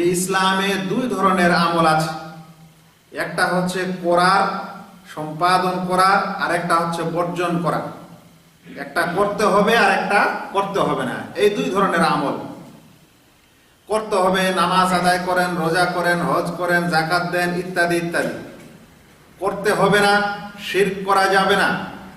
যে ইসলামে দুই ধরনের আমল আছে। একটা হচ্ছে করার, সম্পাদন করা আর একটা হচ্ছে বর্জন করা একটা করতে হবে আর একটা করতে হবে না। এই দুই ধরনের আমল। করতে হবে, নামাজ আদায় করেন, রোজা করেন, হজ করেন জাকাত দেন, ইত্যাদি ইত্যাদি। করতে হবে না, শিরক করা যাবে না।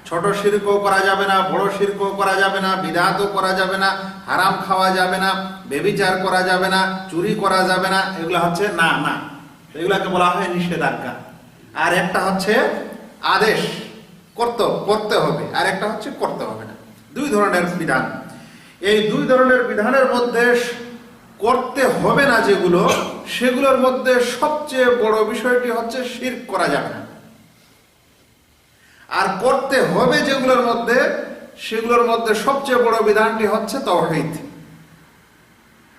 ছোট শিরকও করা যাবে না, বড় শিরকও করা যাবে না বিধাতও করা যাবে না, হারাম খাওয়া যাবে না, বেবিচার করা যাবে না, চুরি করা যাবে না, এগুলো হচ্ছে না না। এগুলাকে বলা হয় নিষেধাজ্ঞা। আর একটা হচ্ছে আদেশ, করতে করতে হবে। আর একটা হচ্ছে করতে হবে না। দুই ধরনের বিধান। এই দুই ধরনের বিধানের মধ্যে করতে হবে না যেগুলো, সেগুলোর মধ্যে সবচেয়ে বড় বিষয়টি হচ্ছে শির করা যাবে না। আর করতে হবে যেগুলোর মধ্যে, সেগুলোর মধ্যে সবচেয়ে বড় বিধানটি হচ্ছে তৌহিদ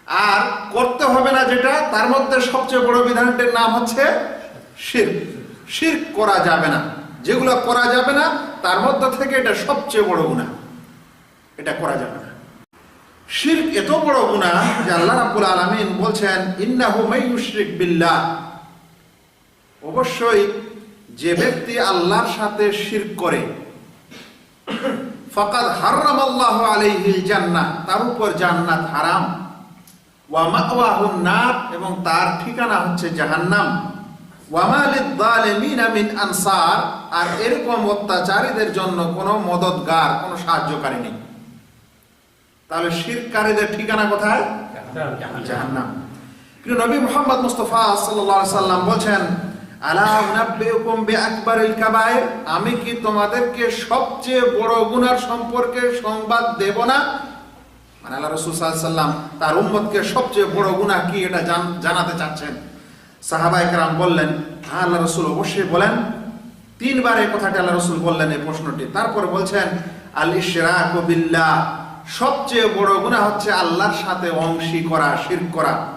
আর করতে হবে না যেটা, তার মধ্যে সবচেয়ে বড় বিধানটির নাম হচ্ছে শির। শির করা যাবে না। যেগুলো করা যাবে না, তার মধ্যে থেকে এটা সবচেয়ে বড় গুণা এটা করা যাবে না। শিরক এত বড় গুণা যে আল্লাহ রাব্বুল আলামিন বলছেন, ইন্নাহু মাইয়ুশরিক বিল্লাহ। অবশ্যই যে ব্যক্তি আল্লাহর সাথে শির করে ফাকাদ হারামাল্লাহু আলাইহিল জান্নাহ তার উপর জান্নাত হারাম। ওয়া মাওয়াহুন নার এবং তার ঠিকানা হচ্ছে জাহান্নাম। ওয়া মা লিয-যালিমিনা মিন আনসার আর এরকম অত্যাচারীদের জন্য কোনো মদতগার কোনো সাহায্যকারী নেই। তাহলে শিরকারীদের ঠিকানা কোথায়? জাহান্নাম। কিন্তু নবী মুহাম্মদ মুস্তাফা সাল্লাল্লাহু আলাইহি সাল্লাম বলেন আমি কি তোমাদেরকে সবচেয়ে বড় গুনার সম্পর্কে সংবাদ দেব না? মানে আল্লাহ রাসূল সাল্লাম তার উম্মতকে সবচেয়ে বড় গুনাহ কি এটা জান- জানাতে চাচ্ছেন? সাহাবায়ে কেরাম বললেন হ্যাঁ আল্লাহ রাসূল অবশ্যই বলেন। তিনবার এই কথাটি আল্লাহ রসুল বললেন এই প্রশ্নটি। তারপরে বলছেন, আল ইশরাকু বিল্লাহ। সবচেয়ে বড় গুনাহ হচ্ছে আল্লাহর সাথে অংশী করা, শিরক করা।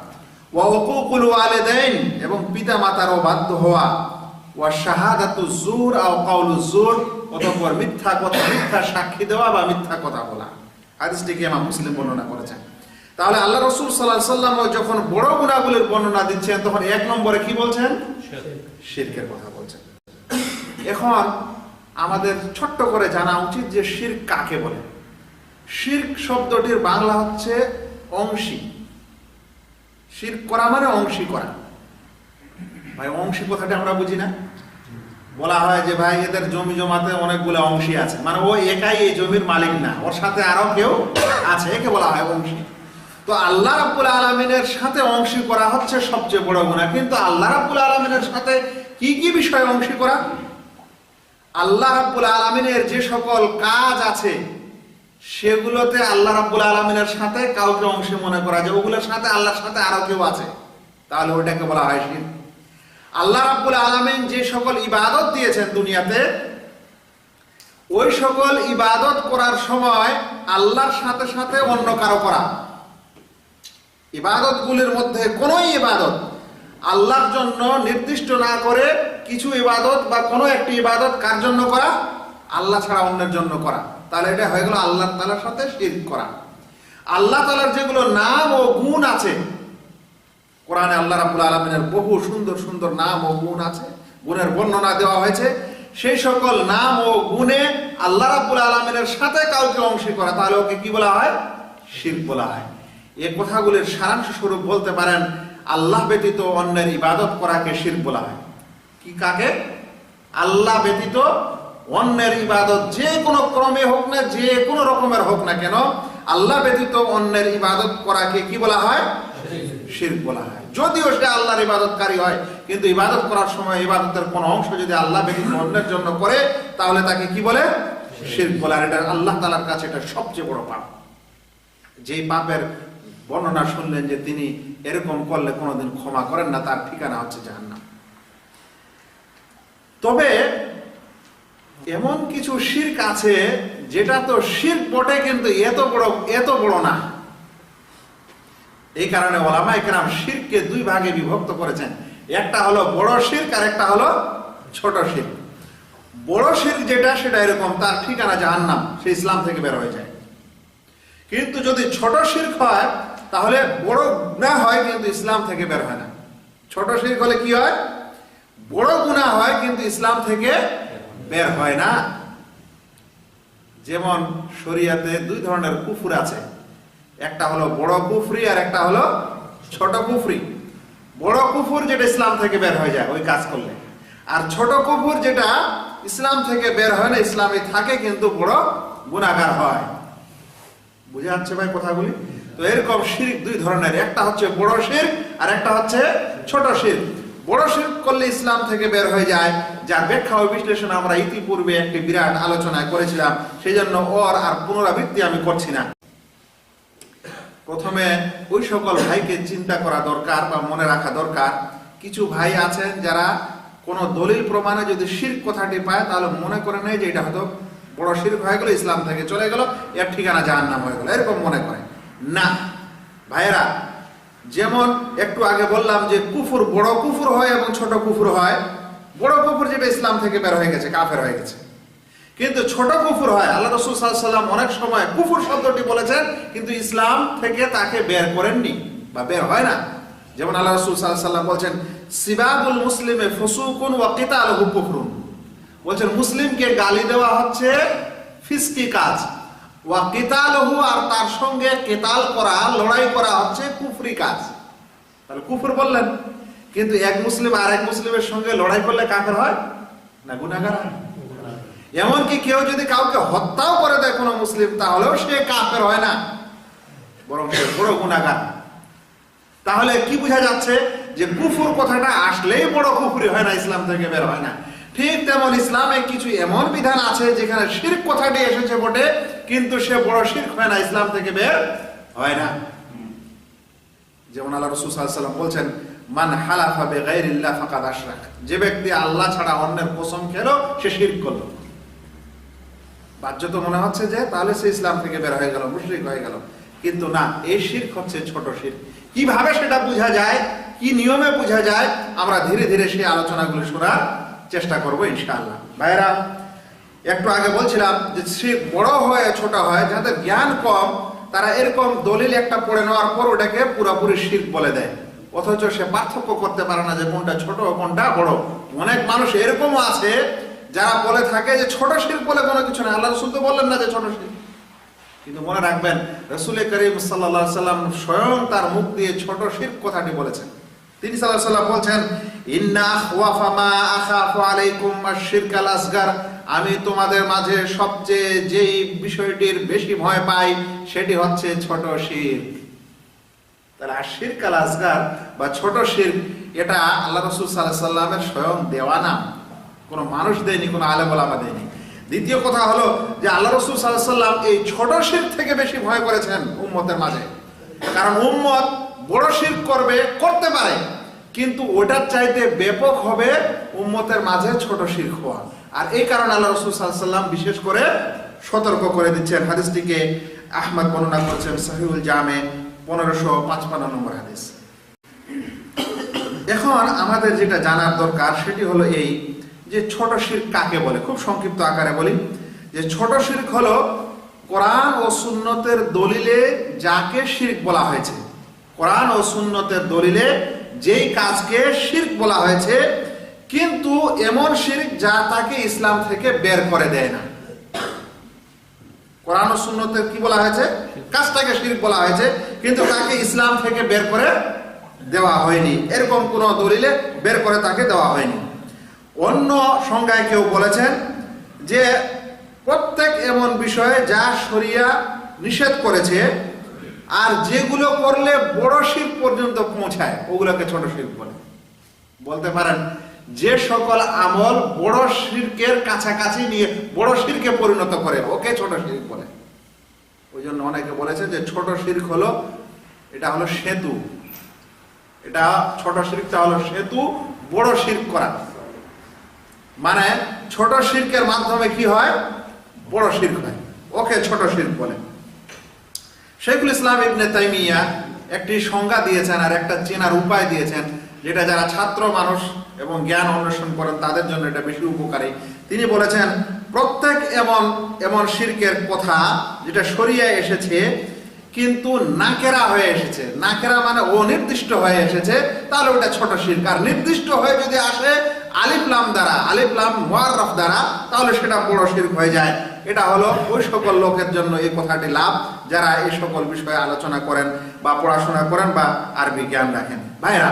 এবং পিতা মাতার অবাধ্য হওয়া। ওয়া মিথ্যা কথা, মিথ্যা সাক্ষী দেওয়া বা মিথ্যা কথা বলা। বর্ণনা করেছেন? তাহলে আল্লাহ যখন বড় বর্ণনা দিচ্ছেন, তখন এক নম্বরে কি বলছেন? কথা বলছেন। এখন আমাদের ছোট্ট করে জানা উচিত যে শির কাকে বলে? শির্ক শব্দটির বাংলা হচ্ছে অংশী। শির্ক করা মানে অংশী করা। ভাই, অংশী কথাটা আমরা বুঝি না। বলা হয় যে, ভাই, এদের জমি জমাতে অনেকগুলো অংশী আছে। মানে ও একাই এই জমির মালিক না। ওর সাথে আরও কেউ আছে, একে বলা হয় অংশী। তো আল্লাহ রাব্বুল আলমিনের সাথে অংশী করা হচ্ছে সবচেয়ে বড় গুণা কিন্তু আল্লাহ রাব্বুল আলমিনের সাথে কি কি বিষয়ে অংশী করা? আল্লাহ রাব্বুল আলমিনের যে সকল কাজ আছে সেগুলোতে আল্লাহ রাব্বুল আলমিনের সাথে কাউকে অংশে মনে করা যায়, ওগুলোর সাথে আল্লাহর সাথে আরও কেউ আছে। তাহলে ওটাকে বলা হয় শির। আল্লাহ রাব্বুল আলমিন যে সকল ইবাদত দিয়েছেন দুনিয়াতে, ওই সকল ইবাদত করার সময় আল্লাহর সাথে সাথে অন্য কারও করা। ইবাদতগুলির মধ্যে কোন ইবাদত আল্লাহর জন্য নির্দিষ্ট না করে কিছু ইবাদত বা কোনো একটি ইবাদত কার জন্য করা? আল্লাহ ছাড়া অন্যের জন্য করা। তাহলে এটা হয়ে গেল আল্লাহ তালার সাথে শিরক করা। আল্লাহ তালার যেগুলো নাম ও গুণ আছে, কোরআনে আল্লাহ রাবুল আলমিনের বহু সুন্দর সুন্দর নাম ও গুণ আছে, গুণের বর্ণনা দেওয়া হয়েছে। সেই সকল নাম ও গুণে আল্লাহ রাবুল আলমিনের সাথে কাউকে অংশী করা, তাহলে ওকে কি বলা হয়? শির বলা হয়। এ কথাগুলির সারাংশ স্বরূপ বলতে পারেন, আল্লাহ ব্যতীত অন্যের ইবাদত করাকে শির বলা হয়। কি কাকে? আল্লাহ ব্যতীত অন্যের ইবাদত যে কোনো ক্রমে হোক না, যে কোনো রকমের হোক না কেন, আল্লাহ ব্যতীত অন্যের ইবাদত করাকে কি বলা হয়? শিরক বলা হয়। যদিও সে আল্লাহর ইবাদতকারী হয়, কিন্তু ইবাদত করার সময় ইবাদতের কোন অংশ যদি আল্লাহ ব্যতীত অন্যের জন্য করে, তাহলে তাকে কি বলে? শিরক বলা। এটা আল্লাহ তালার কাছে এটা সবচেয়ে বড় পাপ। যেই পাপের বর্ণনা শুনলেন যে তিনি এরকম করলে কোনোদিন ক্ষমা করেন না, তার ঠিকানা হচ্ছে জাহান্নাম। তবে এমন কিছু শির্ক আছে, যেটা তো শির্ক বটে, কিন্তু এত বড় এত বড় না। এই কারণে ওলামা একরাম শিরকে দুই ভাগে বিভক্ত করেছেন। একটা হলো বড় শির্ক, আর একটা হলো ছোট শির্ক। বড় শির্ক যেটা, সেটা এরকম, তার ঠিকানা জাহান্নাম, সে ইসলাম থেকে বের হয়ে যায়। কিন্তু যদি ছোট শির্ক হয়, তাহলে বড় গুণা হয়, কিন্তু ইসলাম থেকে বের হয় না। ছোট শিরক হলে কি হয়? বড় গুণা হয়, কিন্তু ইসলাম থেকে বের হয় না। যেমন শরিয়াতে দুই ধরনের কুফুর আছে। একটা হলো বড় কুফরি আর একটা হলো ছোট কুফরি। বড় কুফুর যেটা ইসলাম থেকে বের হয়ে যায়, ওই কাজ করলে। আর ছোট কুফুর যেটা ইসলাম থেকে বের হয় না, ইসলামে থাকে কিন্তু বড় গুণাগার হয়। বুঝে যাচ্ছে ভাই কথাগুলি? তো এরকম শির দুই ধরনের, একটা হচ্ছে বড় শির আর একটা হচ্ছে ছোট শির বড় শিল্প করলে ইসলাম থেকে বের হয়ে যায়। যার ব্যাখ্যা ও বিশ্লেষণ আমরা ইতিপূর্বে একটি বিরাট আলোচনা করেছিলাম সেই জন্য ওর আর পুনরাবৃত্তি আমি করছি না। প্রথমে ওই সকল ভাইকে চিন্তা করা দরকার বা মনে রাখা দরকার। কিছু ভাই আছেন যারা কোনো দলিল প্রমাণে যদি শির কথাটি পায়, তাহলে মনে করে নেয় যে এটা হয়তো বড় শিরক হয়ে গেল, ইসলাম থেকে চলে গেল, এর ঠিকানা জাহান নাম হয়ে গেল। এরকম মনে করে। না, ভাইয়েরা যেমন একটু আগে বললাম যে কুফুর, বড় কুফুর হয় এবং ছোট কুফুর হয়। বড় কুফুর যেটা ইসলাম থেকে বের হয়ে গেছে, কাফের হয়ে গেছে। কিন্তু ছোট কুফুর হয়, আল্লাহ রসুল সাল্লাম অনেক সময় কুফুর শব্দটি বলেছেন, কিন্তু ইসলাম থেকে তাকে বের করেননি বা বের হয় না। যেমন আল্লাহ রসুল সাল্লাম বলছেন, সিবাবুল মুসলিমে ফসুকুন ওয়া কিতালহু কুফরুন। বলছেন, মুসলিমকে গালি দেওয়া হচ্ছে ফিসকি কাজ। ওয়া কিতালহু, আর তার সঙ্গে কেতাল করা, লড়াই করা হচ্ছে কুফরি কাজ। তাহলে কুফর বললেন, কিন্তু এক মুসলিম আর এক মুসলিমের সঙ্গে লড়াই করলে কাফের হয় না গুনাহগার হয়? এমনকি কেউ যদি কাউকে হত্যাও করে দেয় কোনো মুসলিম, তাহলেও সে কাফের হয় না, বরং সে বড় গুণাগার তাহলে কি বোঝা যাচ্ছে যে কুফুর কথাটা আসলেই বড় কুফুরি হয় না, ইসলাম থেকে বের হয় না। ঠিক তেমন ইসলামে কিছু এমন বিধান আছে যেখানে শিরক কথাটি এসেছে বটে, কিন্তু সে বড় শিরক হয় না, ইসলাম থেকে বের হয় না। যেমন আল্লাহ রসুল সাল্লাম বলছেন, মান হালাফা বেগাইরিল্লাহ ফাকাদ আশরাক। যে ব্যক্তি আল্লাহ ছাড়া অন্যের কসম খেলো, সে শিরক করল। বাহ্য তো মনে হচ্ছে যে, তাহলে সে ইসলাম থেকে বের হয়ে গেল, মুশরিক হয়ে গেল। কিন্তু না, এই শির্ক হচ্ছে ছোট শির কীভাবে সেটা বোঝা যায়, কি নিয়মে বোঝা যায়, আমরা ধীরে ধীরে সেই আলোচনাগুলো শোনার চেষ্টা করব, ইনশাআল্লাহ। ভাইরা একটু আগে বলছিলাম যে সে বড় হয় ছোট হয়, যাদের জ্ঞান কম, তারা এরকম দলিল একটা পড়ে নেওয়ার পর ওটাকে পুরোপুরি শির বলে দেয়। অথচ সে পার্থক্য করতে পারে না যে কোনটা ছোট, কোনটা বড়। অনেক মানুষ এরকমও আছে যারা বলে থাকে যে ছোট শির বলে কোনো কিছু না। আল্লাহ রসুল তো বললেন না যে ছোট শির কিন্তু মনে রাখবেন, রসুল করিম সাল্লা সাল্লাম স্বয়ং তার মুখ দিয়ে ছোট শির কথাটি বলেছেন। তিনি সাল্লাহ বলছেন, ইন্না আমি তোমাদের মাঝে সবচেয়ে যেই বিষয়টির বেশি ভয় পাই, সেটি হচ্ছে ছোট শির। তাহলে আর শিরকাল আসগার বা ছোট শির, এটা আল্লাহ রসুল সাল্লাহ সাল্লামের স্বয়ং দেওয়া না কোনো মানুষ দেয়নি, কোনো আলেমলামা দেয়নি। দ্বিতীয় কথা হলো যে আল্লাহ রসুল সাল্লাহ সাল্লাম এই ছোট শির থেকে বেশি ভয় করেছেন উম্মতের মাঝে। কারণ উম্মত বড় শির করবে, করতে পারে। কিন্তু ওটার চাইতে ব্যাপক হবে উম্মতের মাঝে ছোট শির হওয়া। আর এই কারণে আল্লাহ রসুল সাল্লাম বিশেষ করে সতর্ক করে দিচ্ছেন হাদিসটিকে। আহমদ বর্ণনা করেছেন সহিউল জামে পনেরোশো পাঁচপান্ন নম্বর হাদিস। এখন আমাদের যেটা জানার দরকার সেটি হলো এই যে ছোট শির কাকে বলে? খুব সংক্ষিপ্ত আকারে বলি। যে ছোট শির্ক হলো কোরআন ও সুন্নতের দলিলে যাকে শির্ক বলা হয়েছে। কোরআন ও সুন্নতের দলিলে যেই কাজকে শির্ক বলা হয়েছে, কিন্তু এমন শির্ক যা তাকে ইসলাম থেকে বের করে দেয় না। কোরআন ও সুন্নতের কি বলা হয়েছে? কাজটাকে শির্ক বলা হয়েছে, কিন্তু তাকে ইসলাম থেকে বের করে দেওয়া হয়নি। এরকম কোন দলিলে বের করে তাকে দেওয়া হয়নি। অন্য সংজ্ঞায় কেউ বলেছেন যে প্রত্যেক এমন বিষয়ে যা শরিয়া নিষেধ করেছে আর যেগুলো করলে বড় শিল্প পর্যন্ত পৌঁছায়, ওগুলোকে ছোট শিল্প বলে। বলতে পারেন, যে সকল আমল বড় শিরকের কাছাকাছি নিয়ে বড় শিরকে পরিণত করে, ওকে ছোট শিল্প বলে। ওই জন্য অনেকে বলেছে যে ছোট শির্ক হলো, এটা হলো সেতু। এটা ছোট শিল্পটা হলো সেতু, বড় শির্ক করা। মানে ছোট শির্কের মাধ্যমে কি হয়? বড় শির্ক হয়। ওকে ছোট শিল্প বলে। শেখুল ইসলাম ইবনে তাইমিয়া একটি সংজ্ঞা দিয়েছেন আর একটা চেনার উপায় দিয়েছেন, যেটা যারা ছাত্র মানুষ এবং জ্ঞান অন্বেষণ করেন, তাদের জন্য এটা বেশি উপকারী। তিনি বলেছেন, প্রত্যেক এমন এমন শির্কের কথা যেটা সরিয়ে এসেছে, কিন্তু নাকেরা হয়ে এসেছে। নাকেরা মানে অনির্দিষ্ট হয়ে এসেছে, তাহলে ওটা ছোট শির্ক। আর নির্দিষ্ট হয়ে যদি আসে আলিফলাম দ্বারা, আলিফলাম মোয়াররফ দ্বারা, তাহলে সেটা বড় শির্ক হয়ে যায়। এটা হলো ওই সকল লোকের জন্য এই কথাটি লাভ, যারা এই সকল বিষয়ে আলোচনা করেন বা পড়াশোনা করেন বা আরবি জ্ঞান রাখেন। ভাইরা,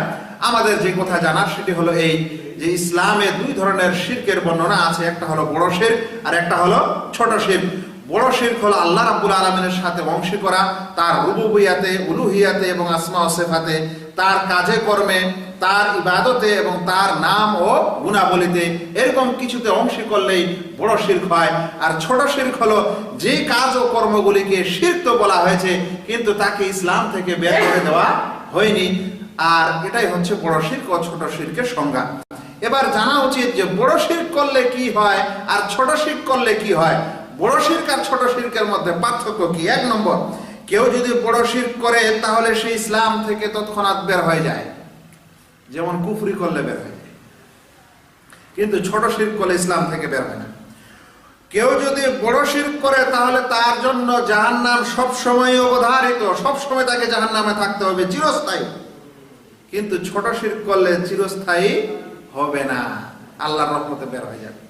আমাদের যে কথা জানার সেটি হলো এই যে ইসলামে দুই ধরনের শির্কের বর্ণনা আছে, একটা হলো বড় শির্ক আর একটা হলো ছোট শির্ক। বড় শির্ক হলো আল্লাহ রাব্বুল আলমিনের সাথে অংশী করা, তার রুবুবিয়াতে, উলুহিয়াতে এবং আসমা ও সেফাতে তার কাজে কর্মে, তার ইবাদতে এবং তার নাম ও গুণাবলিতে এরকম কিছুতে অংশী করলেই বড় শির্ক হয়। আর ছোট শির্ক হলো যে কাজ ও কর্মগুলিকে শির্ক তো বলা হয়েছে, কিন্তু তাকে ইসলাম থেকে বের করে দেওয়া হয়নি। আর এটাই হচ্ছে বড় শির্ক ও ছোট শির্কের সংজ্ঞা। এবার জানা উচিত যে বড় শির্ক করলে কি হয় আর ছোট শির্ক করলে কি হয়। বড় শির্ক আর ছোট শির্কের মধ্যে পার্থক্য কি? এক নম্বর কেউ যদি বড় শির্ক করে, তাহলে সে ইসলাম থেকে তৎক্ষণাৎ বের হয়ে যায়। যেমন কুফরি করলে বের হয়ে। যায় কিন্তু ছোট শির্ক করলে ইসলাম থেকে বের হয় না। কেউ যদি বড় শির্ক করে, তাহলে তার জন্য জাহান্নাম সব সময় অবধারিত। সব সময় তাকে জাহান্নামে থাকতে হবে, চিরস্থায়ী। কিন্তু ছোট শির্ক করলে চিরস্থায়ী হবে না। আল্লাহর রহমতে বের হয়ে যাবে।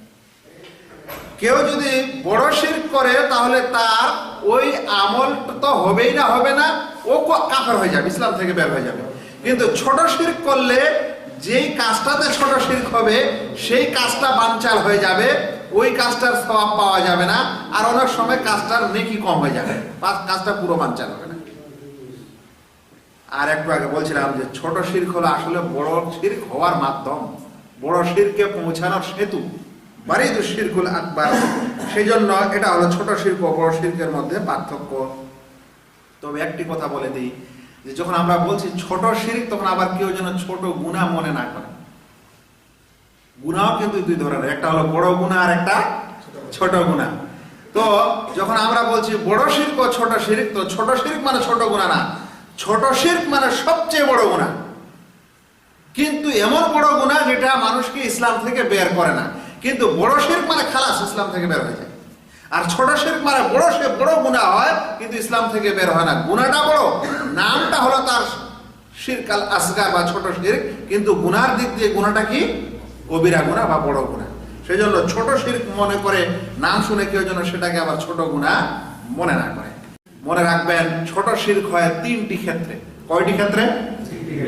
কেউ যদি বড় শির করে, তাহলে তার ওই আমল তো হবেই না, হবে না। ও কাফের হয়ে যাবে, ইসলাম থেকে বের হয়ে যাবে। কিন্তু ছোট শির করলে যেই কাজটাতে ছোট শির হবে, সেই কাজটা বানচাল হয়ে যাবে, ওই কাজটার স্বভাব পাওয়া যাবে না, আর অনেক সময় কাজটার নেকি কম হয়ে যাবে। কাজটা পুরো বানচাল হবে না। আর একটু আগে বলছিলাম যে, ছোট শির্ক হলো আসলে বড় শির্ক হওয়ার মাধ্যম। বড় শিরকে পৌঁছানোর সেতু। তো শিরকুল আকবার। সেই জন্য এটা হলো ছোট শিল্প বড় শিল্পের মধ্যে পার্থক্য। তবে একটি কথা বলে দিই, যে যখন আমরা বলছি ছোট শিরিক, তখন আবার কেউ যেন ছোট গুণা মনে না করে। গুণাও কিন্তু দুই ধরনের, একটা হলো বড় গুণা আর একটা ছোট গুণা। তো যখন আমরা বলছি বড় শিল্প ছোট শিরিক, তো ছোট শিরিক মানে ছোট গুণা না, ছোট শির্ক মানে সবচেয়ে বড় গুণা। কিন্তু এমন বড় গুণা যেটা মানুষকে ইসলাম থেকে বের করে না। কিন্তু বড় শির্ক মানে খালাস ইসলাম থেকে বের হয়ে যায়। আর ছোট শির্ক মানে বড় সে বড় গুণা হয় কিন্তু ইসলাম থেকে বের হয় না। গুণাটা বড় নামটা হলো তার শিরকাল আসগার বা ছোট শির্ক কিন্তু গুনার দিক দিয়ে গুণাটা কি? কবিরা গুণা বা বড় গুণা সেই জন্য ছোট শির্ক মনে করে নাম শুনে কেউ যেন সেটাকে আবার ছোট গুণা মনে না করে। মনে রাখবেন ছোট শির্ক হয় তিনটি ক্ষেত্রে। কয়টি ক্ষেত্রে?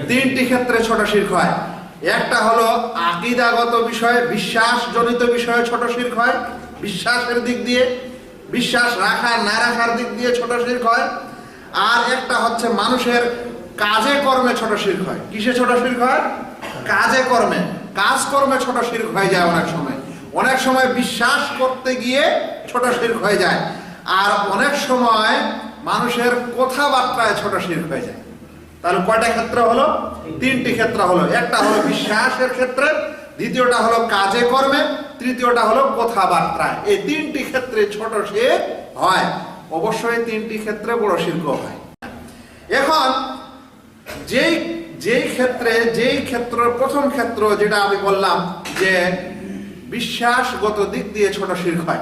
তিনটি ক্ষেত্রে। ছোট শির্ক হয় একটা হলো আকিদাগত বিষয়ে বিশ্বাস জনিত বিষয়ে ছোট শির্ক হয়, বিশ্বাসের দিক দিয়ে, বিশ্বাস রাখা, না রাখার দিক দিয়ে ছোট শির্ক হয়। আর একটা হচ্ছে মানুষের কাজে কর্মে ছোট শির্ক হয়। কিসে ছোট শির্ক হয়? কাজে কর্মে। কাজ কর্মে ছোট শির্ক হয়ে যায় অনেক সময়। অনেক সময় বিশ্বাস করতে গিয়ে ছোট শির্ক হয়ে যায়। আর অনেক সময় মানুষের কথাবার্তায় ছোট শির্ক হয়ে যায়। তাহলে কয়টা ক্ষেত্র হলো? তিনটি ক্ষেত্র হলো। একটা হলো বিশ্বাসের ক্ষেত্রে, দ্বিতীয়টা হলো কাজে কর্মে, তৃতীয়টা হলো কথাবার্তায়। এই তিনটি ক্ষেত্রে ছোট শির হয়। অবশ্যই তিনটি ক্ষেত্রে বড় শিল্প হয়। এখন, যেই যেই ক্ষেত্রে, যেই ক্ষেত্র, প্রথম ক্ষেত্র যেটা আমি বললাম যে বিশ্বাসগত দিক দিয়ে ছোট শির্ক হয়।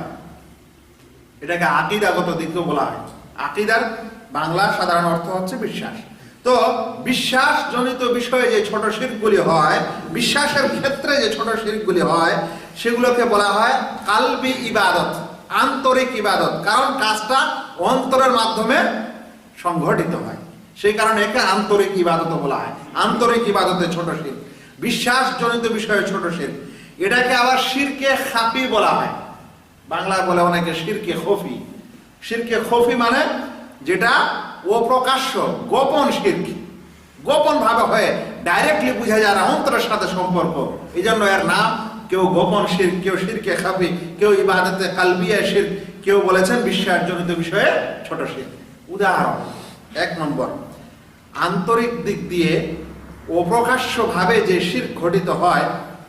এটাকে আকিদাগত দিকও বলা হয়। আকিদার বাংলা সাধারণ অর্থ হচ্ছে বিশ্বাস। তো বিশ্বাস জনিত বিষয়ে যে ছোট শিরগুলি হয়, বিশ্বাসের ক্ষেত্রে যে ছোট শিরগুলি হয়, সেগুলোকে বলা হয় কালবি ইবাদত, আন্তরিক ইবাদত। কারণ কাজটা অন্তরের মাধ্যমে সংঘটিত হয়। সেই কারণে একে আন্তরিক ইবাদত বলা হয়। আন্তরিক ইবাদতে ছোট শির বিশ্বাস জনিত বিষয়ে ছোট শির এটাকে আবার শিরকে খাপি বলা হয়। বাংলায় বলে অনেকে শিরকে খফি। শিরকে খফি মানে যেটা অপ্রকাশ্য গোপন শির্ক গোপন ভাবে হয়ে ডাইরেক্টলি বুঝা যায় না অন্তরের সাথে সম্পর্ক। এই জন্য এর নাম, কেউ গোপন শির, কেউ শিরকে খাবি কেউ ইবাদতে কালবিয়া শির, কেউ বলেছেন বিশ্বাস জনিত বিষয়ে ছোট শির। উদাহরণ, এক নম্বর, আন্তরিক দিক দিয়ে অপ্রকাশ্য ভাবে যে শির ঘটিত হয়,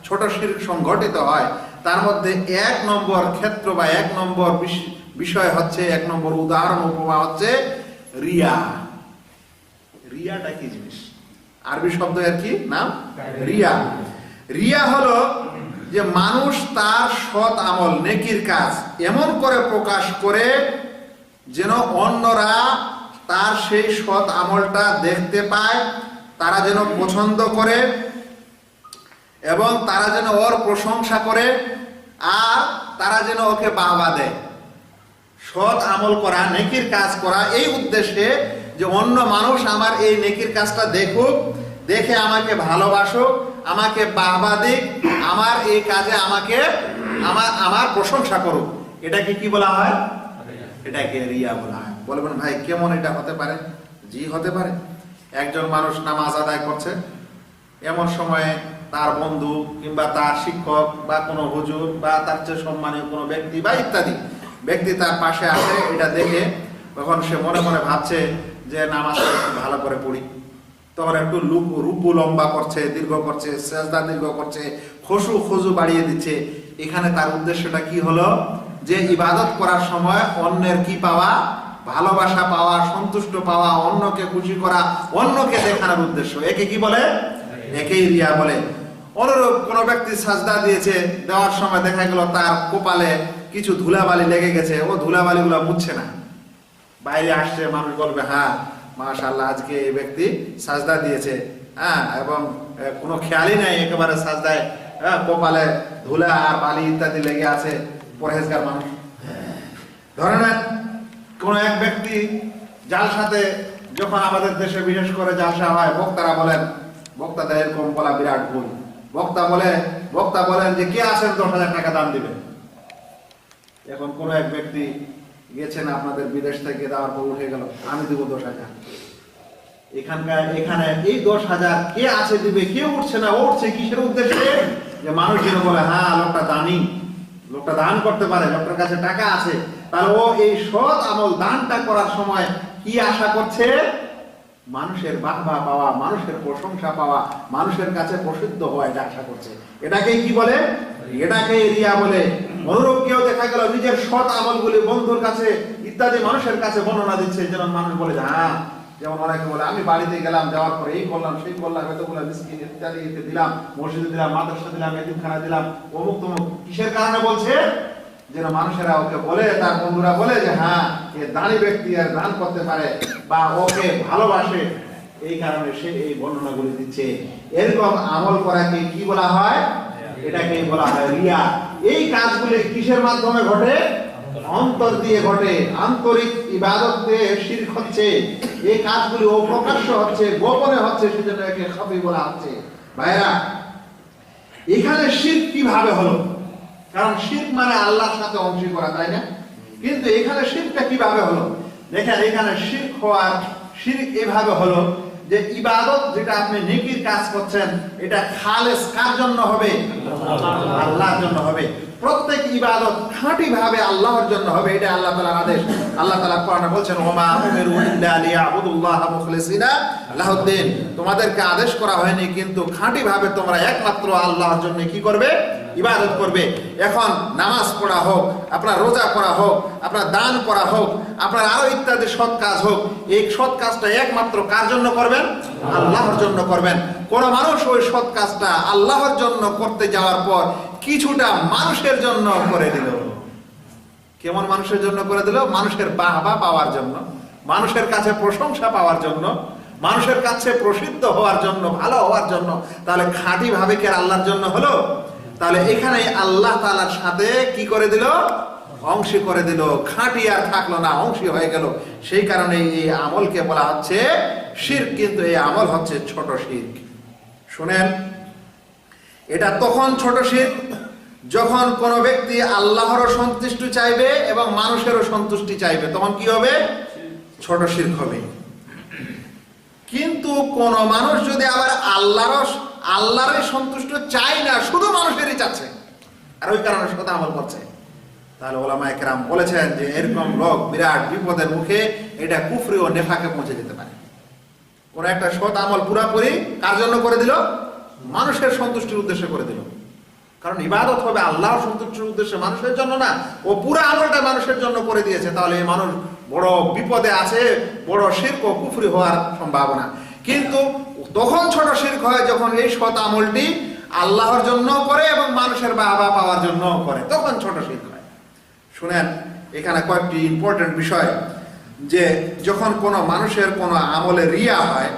ছোট শির সংঘটিত হয়, তার মধ্যে এক নম্বর ক্ষেত্র বা এক নম্বর বিষ- বিষয় হচ্ছে, এক নম্বর উদাহরণ, উপমা হচ্ছে রিয়া। রিয়াটা কি জিনিস? আরবি শব্দ আর কি নাম? রিয়া। রিয়া হলো যে মানুষ তার সৎ আমল, নেকির কাজ এমন করে প্রকাশ করে যেন অন্যরা তার সেই সৎ আমলটা দেখতে পায়, তারা যেন পছন্দ করে এবং তারা যেন ওর প্রশংসা করে, আর তারা যেন ওকে বাহবা দেয়। সৎ আমল করা, নেকির কাজ করা, এই উদ্দেশ্যে যে অন্য মানুষ আমার এই নেকির কাজটা দেখুক, দেখে আমাকে ভালোবাসুক, আমাকে বাহবা দিক, আমার এই কাজে আমাকে, আমার আমার প্রশংসা করুক। এটাকে কি বলা হয়? এটাকে রিয়া বলা হয়। বলবেন, ভাই, কেমন এটা হতে পারে? জি, হতে পারে। একজন মানুষ নামাজ আদায় করছে, এমন সময়ে তার বন্ধু কিংবা তার শিক্ষক বা কোনো হুজুর বা তার চেয়ে সম্মানীয় কোনো ব্যক্তি বা ইত্যাদি ব্যক্তি তার পাশে আসে এটা দেখে তখন সে মনে মনে ভাবছে যে নামাজটা একটু ভালো করে পড়ি। তখন একটু লুপ, রূপু লম্বা করছে, দীর্ঘ করছে, সেজদা দীর্ঘ করছে, খসু খসু বাড়িয়ে দিচ্ছে। এখানে তার উদ্দেশ্যটা কি হলো? যে ইবাদত করার সময় অন্যের কি পাওয়া? ভালোবাসা পাওয়া, সন্তুষ্ট পাওয়া, অন্যকে খুশি করা, অন্যকে দেখানোর উদ্দেশ্য। একে কি বলে? একেই রিয়া বলে। অনুরূপ কোনো ব্যক্তি সাজদা দিয়েছে, দেওয়ার সময় দেখা গেল তার কপালে কিছু ধুলাবালি লেগে গেছে, ও ধুলাবালি গুলো মুছছে না। বাইরে আসছে, মানুষ বলবে হ্যাঁ মাশাল্লাহ আজকে এই ব্যক্তি সাজদা দিয়েছে। হ্যাঁ এবং কোনো খেয়ালই নাই একেবারে সাজদায় হ্যাঁ কপালে ধুলা আর বালি ইত্যাদি লেগে আছে পরহেজগার মানুষ। ধরে নেন, কোন এক ব্যক্তি জালসাতে যখন আমাদের দেশে বিশেষ করে জালসা হয়, বক্তারা বলেন, বক্তাদের এরকম বলা বিরাট ভুল। বক্তা বলে, বক্তা বলেন যে, কে আছেন দশ হাজার টাকা দাম দিবেন এখন কোন এক ব্যক্তি গেছেন আপনাদের বিদেশ থেকে দেওয়ার পর উঠে গেল, আমি দিব দশ হাজার। এখানকার, এখানে এই দশ হাজার কে আছে দিবে, কে উঠছে না উঠছে, কিসের উদ্দেশ্যে? যে মানুষ যেন বলে হ্যাঁ লোকটা দানি লোকটা দান করতে পারে, লোকটার কাছে টাকা আছে। তাহলে ও এই সৎ আমল দানটা করার সময় কি আশা করছে? মানুষের বাহবা পাওয়া, মানুষের প্রশংসা পাওয়া, মানুষের কাছে প্রসিদ্ধ হওয়া এটা আশা করছে। এটাকে কি বলে? এটাকে রিয়া বলে। অনুরূপ কেউ দেখা গেল নিজের সৎ আমল আমলগুলি বন্ধুর কাছে ইত্যাদি মানুষের কাছে বর্ণনা দিচ্ছে। যেন মানুষ বলে যে, হ্যাঁ যেমন অনেকে বলে আমি বাড়িতে গেলাম যাওয়ার পরে এই করলাম সেই করলাম এতগুলো মিসকিন ইত্যাদি ইত্যাদি দিলাম মসজিদে দিলাম মাদ্রাসা দিলাম এতিমখানা দিলাম অমুক তমুক। কিসের কারণে বলছে? যেন মানুষেরা ওকে বলে তার বন্ধুরা বলে যে হ্যাঁ এ দানি ব্যক্তি আর দান করতে পারে বা ওকে ভালোবাসে। এই কারণে সে এই বর্ণনাগুলি দিচ্ছে। এরকম আমল করাকে কি বলা হয়? এটাকে বলা হয় রিয়া। এই কাজগুলি কিসের মাধ্যমে ঘটে? অন্তর দিয়ে ঘটে। আন্তরিক ইবাদত দিয়ে শিরক হচ্ছে। এই কাজগুলি ও অপ্রকাশ্য হচ্ছে, গোপনে হচ্ছে, সেজন্য খাবি বলা হচ্ছে। ভাইরা এখানে শীত কীভাবে হলো? কারণ শীত মানে আল্লাহর সাথে অংশী করা, তাই না? কিন্তু এখানে শীতটা কীভাবে হলো? দেখেন, এখানে শির্ক হওয়ার, শির্ক এভাবে হলো যে ইবাদত যেটা আপনি নেকির কাজ করছেন, এটা খালেস কার জন্য হবে? আল্লাহর জন্য হবে। প্রত্যেক ইবাদত খাঁটি ভাবে আল্লাহর জন্য হবে এটা আল্লাহ তাআলার আদেশ আল্লাহ তাআলা কোরআনে বলছেন, ওমা উমিরু ইল্লা লিয়াবুদুল্লাহ মুখলিসিনা। লাহুদ্দিন তোমাদেরকে আদেশ করা হয়নি, কিন্তু খাঁটি ভাবে তোমরা একমাত্র আল্লাহর জন্য কি করবে? ইবাদত করবে। এখন নামাজ পড়া হোক, আপনার রোজা করা হোক, আপনার দান করা হোক, আপনার আরও ইত্যাদি সৎ কাজ হোক, এই সৎ কাজটা একমাত্র কার জন্য করবেন? আল্লাহর জন্য করবেন। কোন মানুষ ওই সৎ কাজটা আল্লাহর জন্য করতে যাওয়ার পর কিছুটা মানুষের জন্য করে দিল। কেমন মানুষের জন্য করে দিল? মানুষের বাহবা পাওয়ার জন্য, মানুষের কাছে প্রশংসা পাওয়ার জন্য, মানুষের কাছে প্রসিদ্ধ হওয়ার জন্য, ভালো হওয়ার জন্য। তাহলে খাঁটি ভাবে কি আল্লাহর জন্য হলো? তাহলে এখানে আল্লাহ তাআলার সাথে কি করে দিল? অংশী করে দিল। খাঁটি আর থাকল না, অংশী হয়ে গেল। সেই কারণে এই আমলকে বলা হচ্ছে শির কিন্তু এই আমল হচ্ছে ছোট শির্ক। শুনেন, এটা তখন ছোট শির যখন কোন ব্যক্তি আল্লাহরও সন্তুষ্টি চাইবে এবং মানুষেরও সন্তুষ্টি চাইবে, তখন কি হবে? ছোট শির্ক হবে। কিন্তু কোন মানুষ যদি আবার আল্লাহর সন্তুষ্ট চাই না, শুধু মানুষেরই চাচ্ছে। আর ওই কারণে সদা আমল করছে। তাহলে ওলামা একরাম বলেছেন যে, এরকম লোক বিরাট বিপদের মুখে এটা কুফরি ও নেফাকে পৌঁছে যেতে পারে। কোন একটা সৎ আমল পুরাপুরি কার জন্য করে দিল? মানুষের সন্তুষ্টির উদ্দেশ্যে করে দিল। কারণ ইবাদত হবে আল্লাহর সন্তুষ্টির উদ্দেশ্যে মানুষের জন্য না, ও পুরো আমলটা মানুষের জন্য করে দিয়েছে। তাহলে এই মানুষ বড় বিপদে আছে, বড় শিল্প কুফরি হওয়ার সম্ভাবনা। কিন্তু তখন ছোট শির্ক হয় যখন এই সৎ আমলটি আল্লাহর জন্য করে এবং মানুষের বাবা পাওয়ার জন্য করে। তখন ছোট শির্ক হয়। শুনেন, এখানে কয়েকটি ইম্পর্টেন্ট বিষয় যে যখন কোনো মানুষের কোনো আমলে রিয়া হয়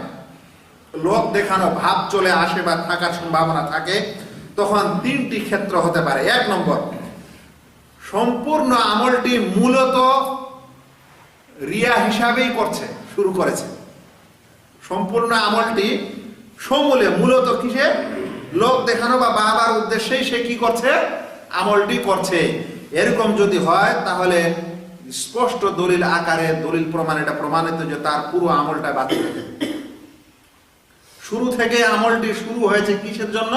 লোক দেখানো, ভাব চলে আসে বা থাকার সম্ভাবনা থাকে, তখন তিনটি ক্ষেত্র হতে পারে। এক নম্বর, সম্পূর্ণ আমলটি মূলত রিয়া হিসাবেই করছে, শুরু করেছে। সম্পূর্ণ আমলটি সমূলে, মূলত কিসে? লোক দেখানো বা বাবার উদ্দেশ্যেই সে কি করছে? আমলটি করছে। এরকম যদি হয়, তাহলে স্পষ্ট দলিল আকারে, দলিল প্রমাণ, এটা প্রমাণিত যে তার পুরো আমলটা বাতিল হয়ে। শুরু থেকে আমলটি শুরু হয়েছে কিসের জন্য?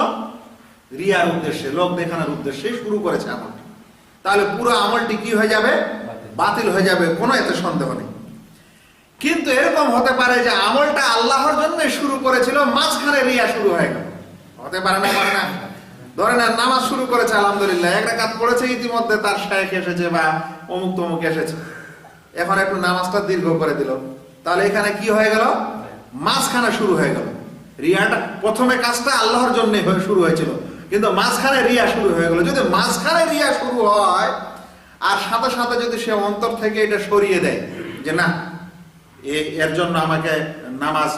রিয়ার উদ্দেশ্যে, লোক দেখানোর উদ্দেশ্যে শুরু করেছে আমলটি। তাহলে পুরো আমলটি কি হয়ে যাবে? বাতিল হয়ে যাবে, কোনো এতে সন্দেহ নেই। কিন্তু এরকম হতে পারে যে আমলটা আল্লাহর জন্য শুরু করেছিল, মাঝখানে রিয়া শুরু হয়ে গেল। হতে পারে না পারে না। ধরে না নামাজ শুরু করেছে, আলহামদুলিল্লাহ। এক রাকাত পড়েছে, ইতিমধ্যে তার শেখ এসেছে বা অমুক তমুক এসেছে। এখন একটু নামাজটা দীর্ঘ করে দিল। তাহলে এখানে কি হয়ে গেল? মাঝখানে শুরু হয়ে গেল। রিয়াটা, প্রথমে কাজটা আল্লাহর জন্য শুরু হয়েছিল। কিন্তু মাঝখানে রিয়া শুরু হয়ে গেল। যদি মাঝখানে রিয়া শুরু হয়, আর সাথে সাথে যদি সে অন্তর থেকে এটা সরিয়ে দেয়, যে না এর জন্য আমাকে নামাজ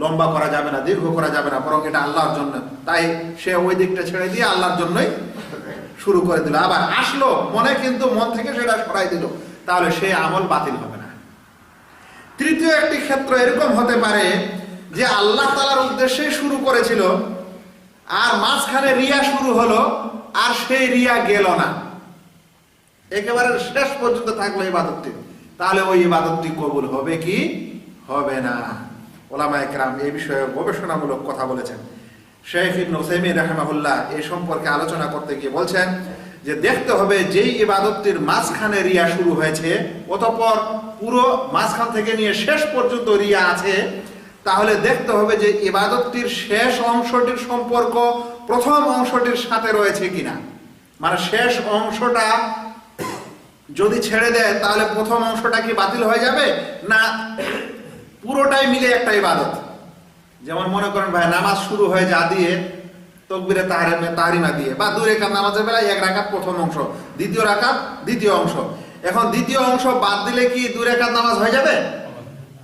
লম্বা করা যাবে না, দীর্ঘ করা যাবে না, বরং এটা আল্লাহর জন্য। তাই সে ওই দিকটা ছেড়ে দিয়ে আল্লাহর জন্যই শুরু করে দিল। আবার আসলো, মনে কিন্তু মন থেকে সেটা সরাই দিল। তাহলে সে আমল বাতিল হবে না। তৃতীয় একটি ক্ষেত্র এরকম হতে পারে যে আল্লাহ তালার উদ্দেশ্যে শুরু করেছিল, আর মাঝখানে রিয়া শুরু হলো, আর সেই রিয়া গেল না। একেবারে শেষ পর্যন্ত থাকল ইবাদতটি। তাহলে ওই ইবাদতটি কবুল হবে কি? হবে না। ওলামা একরাম এই বিষয়ে গবেষণামূলক কথা বলেছেন। শেখ ওসাইমিন রাহমাহুল্লাহ এই সম্পর্কে আলোচনা করতে গিয়ে বলছেন যে দেখতে হবে যেই ইবাদতটির মাঝখানে রিয়া শুরু হয়েছে, অতঃপর পুরো মাঝখান থেকে নিয়ে শেষ পর্যন্ত রিয়া আছে, তাহলে দেখতে হবে যে ইবাদতটির শেষ অংশটির সম্পর্ক প্রথম অংশটির সাথে রয়েছে কিনা। মানে শেষ অংশটা যদি ছেড়ে দেয়, তাহলে প্রথম অংশটা কি বাতিল হয়ে যাবে? না, পুরোটাই মিলে একটা ইবাদত। যেমন মনে করেন ভাই, নামাজ শুরু হয়ে যা দিয়ে, তকবিরে তাহারিমে, তাহারিমা দিয়ে, বা দুই রেখাত নামাজের বেলায় এক রাকাত প্রথম অংশ, দ্বিতীয় রাকাত দ্বিতীয় অংশ। এখন দ্বিতীয় অংশ বাদ দিলে কি দুই রেখাত নামাজ হয়ে যাবে?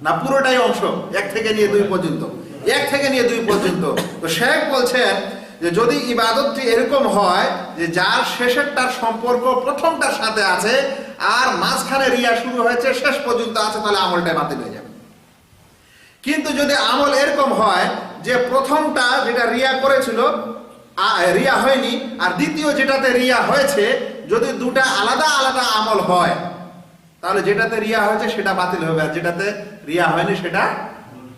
না, পুরোটাই অংশ, এক থেকে নিয়ে দুই পর্যন্ত। এক থেকে নিয়ে দুই পর্যন্ত। তো শেখ বলছেন যে যদি ইবাদতটি এরকম হয় যে যার শেষেরটার সম্পর্ক প্রথমটার সাথে আছে, আর মাঝখানে রিয়া শুরু হয়েছে, শেষ পর্যন্ত আছে, তাহলে আমলটাই বাতিল হয়ে যাবে। কিন্তু যদি আমল এরকম হয় যে প্রথমটা যেটা রিয়া করেছিল রিয়া হয়নি, আর দ্বিতীয় যেটাতে রিয়া হয়েছে, যদি দুটা আলাদা আলাদা আমল হয়, তাহলে যেটাতে রিয়া হয়েছে সেটা বাতিল হবে আর যেটাতে রিয়া হয়নি সেটা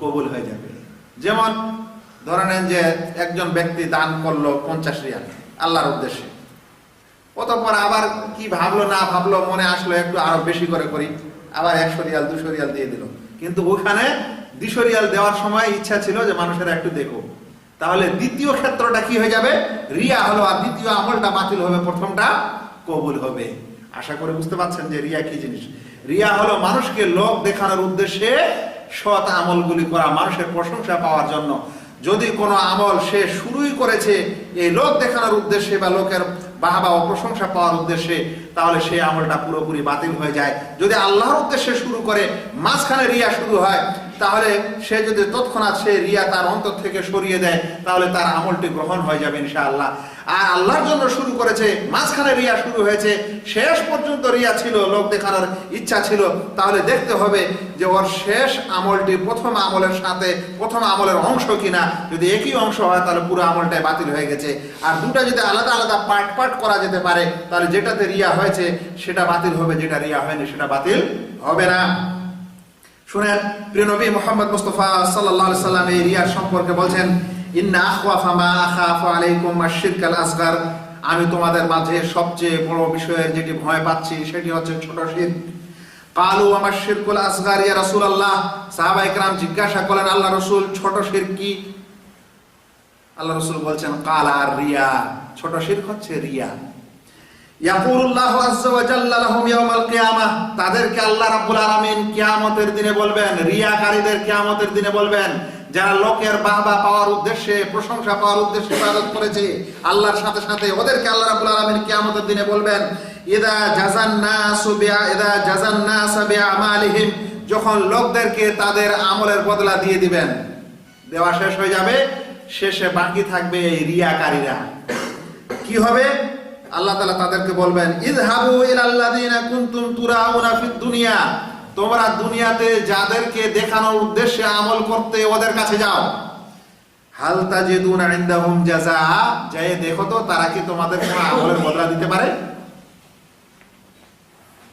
কবুল হয়ে যাবে। যেমন ধরে নেন যে একজন ব্যক্তি দান করল পঞ্চাশ রিয়াল, আল্লাহর উদ্দেশ্যে। অতঃপর আবার কি ভাবলো, না ভাবলো, মনে আসলো একটু আরও বেশি করে করি, আবার একশো রিয়াল, দুশো রিয়াল দিয়ে দিল। কিন্তু ওখানে দুশো রিয়াল দেওয়ার সময় ইচ্ছা ছিল যে মানুষের একটু দেখো তাহলে দ্বিতীয় ক্ষেত্রটা কি হয়ে যাবে? রিয়া হলো, আর দ্বিতীয় আমলটা বাতিল হবে, প্রথমটা কবুল হবে। আশা করে বুঝতে পারছেন যে রিয়া কি জিনিস? রিয়া হলো মানুষকে লোক দেখানোর উদ্দেশ্যে সৎ আমলগুলি করা, মানুষের প্রশংসা পাওয়ার জন্য। যদি কোনো আমল সে শুরুই করেছে এই লোক দেখানোর উদ্দেশ্যে বা লোকের বাহাবা ও প্রশংসা পাওয়ার উদ্দেশ্যে, তাহলে সেই আমলটা পুরোপুরি বাতিল হয়ে যায়। যদি আল্লাহর উদ্দেশ্যে শুরু করে, মাঝখানে রিয়া শুরু হয় তাহলে সে যদি তৎক্ষণাৎ সে রিয়া তার অন্তর থেকে সরিয়ে দেয়, তাহলে তার আমলটি গ্রহণ হয়ে যাবে ইনশা আল্লাহ আর আল্লাহর জন্য শুরু করেছে, মাঝখানে রিয়া শুরু হয়েছে, শেষ পর্যন্ত রিয়া ছিল, লোক দেখানোর ইচ্ছা ছিল। তাহলে দেখতে হবে যে ওর শেষ আমলটি প্রথম আমলের সাথে, প্রথম আমলের অংশ কিনা। যদি একই অংশ হয়, তাহলে পুরো আমলটাই বাতিল হয়ে গেছে। আর দুটা যদি আলাদা আলাদা পার্ট পার্ট করা যেতে পারে, তাহলে যেটাতে রিয়া হয়েছে, সেটা বাতিল হবে, যেটা রিয়া হয়নি, সেটা বাতিল হবে না। শুনেন, প্রিয় নবী মোহাম্মদ মুস্তফা আলাইহি সাল্লাম এই রিয়ার সম্পর্কে বলছেন, ইন্না আখওয়াফা মা আখাফু আলাইকুম আশ-শিরকাল আসগার। আমি তোমাদের মাঝে সবচেয়ে বড় বিষয়ের যেটি ভয় পাচ্ছি, সেটি হচ্ছে ছোট শীত। কালু আমার শিরকুল আসগার, ইয়া রাসূলুল্লাহ। সাহাবা ইকরাম জিজ্ঞাসা করলেন, আল্লাহ রসুল, ছোট শির কি? আল্লাহ রসুল বলছেন, কাল রিয়া। ছোট শিরক হচ্ছে রিয়া। তাদেরকে দিনে বলবেন দিনে বলবেন, যারা লোকের পাওয়ার উদ্দেশ্যে, প্রশংসা পাওয়ার উদ্দেশ্যে আল্লাহর সাথে সাথে ওদেরকে দিনে বলবেন জাজান ইদা জাজান বিআমালিহিম যখন লোকদেরকে তাদের আমলের বদলা দিয়ে দিবেন, দেওয়া শেষ হয়ে যাবে, শেষে বাকি থাকবে রিয়াকারীরা। কি হবে? আল্লাহ তালা তাদেরকে বলবেন, ইযহাবু ইলাল্লাযিনা কুনতুম তুরাউনা ফিদ দুনিয়া। তোমরা দুনিয়াতে যাদেরকে দেখানোর উদ্দেশ্যে আমল করতে ওদের কাছে যাও। হাল তাজিদুনা ইনদাহুম জাযা। যায় দেখো তো, তারা কি তোমাদের আমলের বদলা দিতে পারে?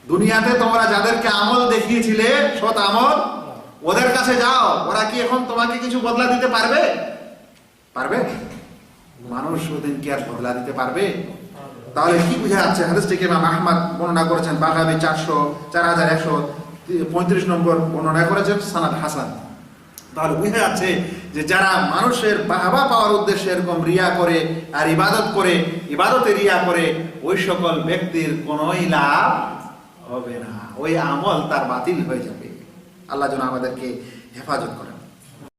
দুনিয়াতে তোমরা যাদেরকে আমল দেখিয়েছিলে, সৎ আমল, ওদের কাছে যাও। ওরা কি এখন তোমাকে কিছু বদলা দিতে পারবে? পারবে? মানুষ ওদিন কি আর বদলা দিতে পারবে? তাহলে কি বুঝা যাচ্ছে? হাদিস থেকে ইমাম আহমদ বর্ণনা করেছেন? বাগাবি চারশো, চার হাজার একশো পঁয়ত্রিশ নম্বর বর্ণনা করেছেন, সানাদ হাসান। তাহলে বুঝা যাচ্ছে যে যারা মানুষের বাহবা পাওয়ার উদ্দেশ্যে এরকম রিয়া করে আর ইবাদত করে, ইবাদতে রিয়া করে, ওই সকল ব্যক্তির কোনোই লাভ হবে না। ওই আমল তার বাতিল হয়ে যাবে। আল্লাহ যেন আমাদেরকে হেফাজত করে